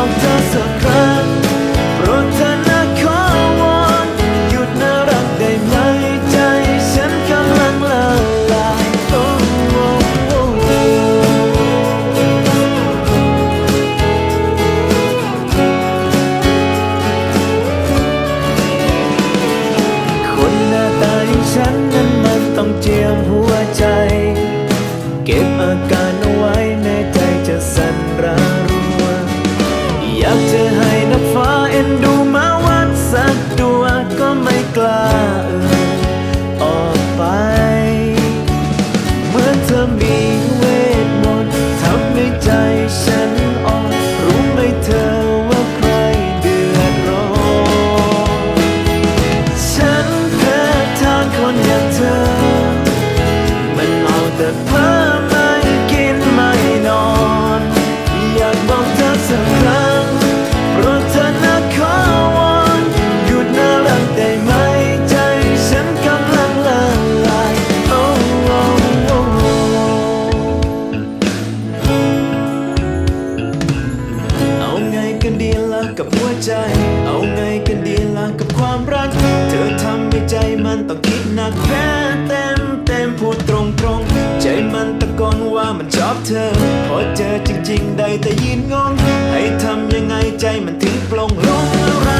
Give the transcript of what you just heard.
โปรดเธอนะขอวอนหยุดน่ารักได้ไหมใจฉันกำลังละลายคนหน้าตายฉันนั้นมันต้องเจียมหัวใจ เก็บอาการเอา บอกเธอสักครั้งรถเธอนะขอวอนหยุดน่ารักได้ไหม ใจฉันกำลังละลายโอ้โอ้โอ้เอาไงกันดีล่ะกับหัวใจ เอาไงกันดีล่ะกับความรัก เธอทำให้ใจมันต้องคิดหนักแมันชอบเธอ พอเจอจริง ๆ ได้แต่ยืนงง ให้ทำยังไงใจมันถึงปลงลง